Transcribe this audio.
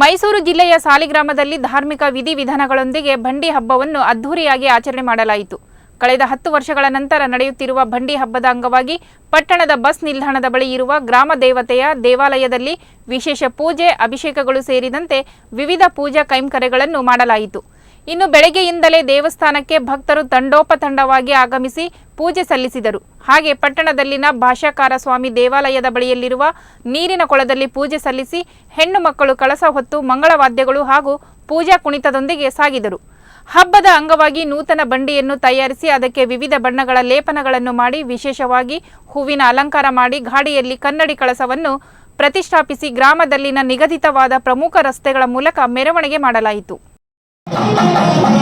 ಮೈಸೂರು ಜಿಲ್ಲೆಯ ಸಾಲಿಗ್ರಾಮದಲ್ಲಿ ಧಾರ್ಮಿಕ ವಿಧಿವಿಧಾನಗಳೊಂದಿಗೆ ಬಂಡಿ ಹಬ್ಬವನ್ನು ಅದ್ಧೂರಿಯಾಗಿ ಆಚರಣೆ ಮಾಡಲಾಯಿತು. ಕಳೆದ ಹತ್ತು ವರ್ಷಗಳ ನಂತರ ನಡೆಯುತ್ತಿರುವ ಬಂಡಿ ಹಬ್ಬದ ಅಂಗವಾಗಿ ಪಟ್ಟಣದ ಬಸ್ ನಿಲ್ದಾಣದ ಬಳಿ ಇರುವ ಗ್ರಾಮ ದೇವತೆಯ ದೇವಾಲಯದಲ್ಲಿ ವಿಶೇಷ ಪೂಜೆ, ಅಭಿಷೇಕಗಳು ಸೇರಿದಂತೆ ವಿವಿಧ ಪೂಜಾ ಕೈಂಕರ್ಯಗಳನ್ನು ಮಾಡಲಾಯಿತು. ಇನ್ನು ಬೆಳಗ್ಗೆಯಿಂದಲೇ ದೇವಸ್ಥಾನಕ್ಕೆ ಭಕ್ತರು ತಂಡೋಪತಂಡವಾಗಿ ಆಗಮಿಸಿ ಪೂಜೆ ಸಲ್ಲಿಸಿದರು. ಹಾಗೆ ಪಟ್ಟಣದಲ್ಲಿನ ಭಾಷಾಕಾರ ಸ್ವಾಮಿ ದೇವಾಲಯದ ಬಳಿಯಲ್ಲಿರುವ ನೀರಿನ ಕೊಳದಲ್ಲಿ ಪೂಜೆ ಸಲ್ಲಿಸಿ ಹೆಣ್ಣು ಮಕ್ಕಳು ಕಳಸ ಹೊತ್ತು ಮಂಗಳವಾದ್ಯಗಳು ಹಾಗೂ ಪೂಜಾ ಕುಣಿತದೊಂದಿಗೆ ಸಾಗಿದರು. ಹಬ್ಬದ ಅಂಗವಾಗಿ ನೂತನ ಬಂಡಿಯನ್ನು ತಯಾರಿಸಿ ಅದಕ್ಕೆ ವಿವಿಧ ಬಣ್ಣಗಳ ಲೇಪನಗಳನ್ನು ಮಾಡಿ ವಿಶೇಷವಾಗಿ ಹೂವಿನ ಅಲಂಕಾರ ಮಾಡಿ ಗಾಡಿಯಲ್ಲಿ ಕನ್ನಡಿ ಕಳಸವನ್ನು ಪ್ರತಿಷ್ಠಾಪಿಸಿ ಗ್ರಾಮದಲ್ಲಿನ ನಿಗದಿತವಾದ ಪ್ರಮುಖ ರಸ್ತೆಗಳ ಮೂಲಕ ಮೆರವಣಿಗೆ ಮಾಡಲಾಯಿತು. Thank you.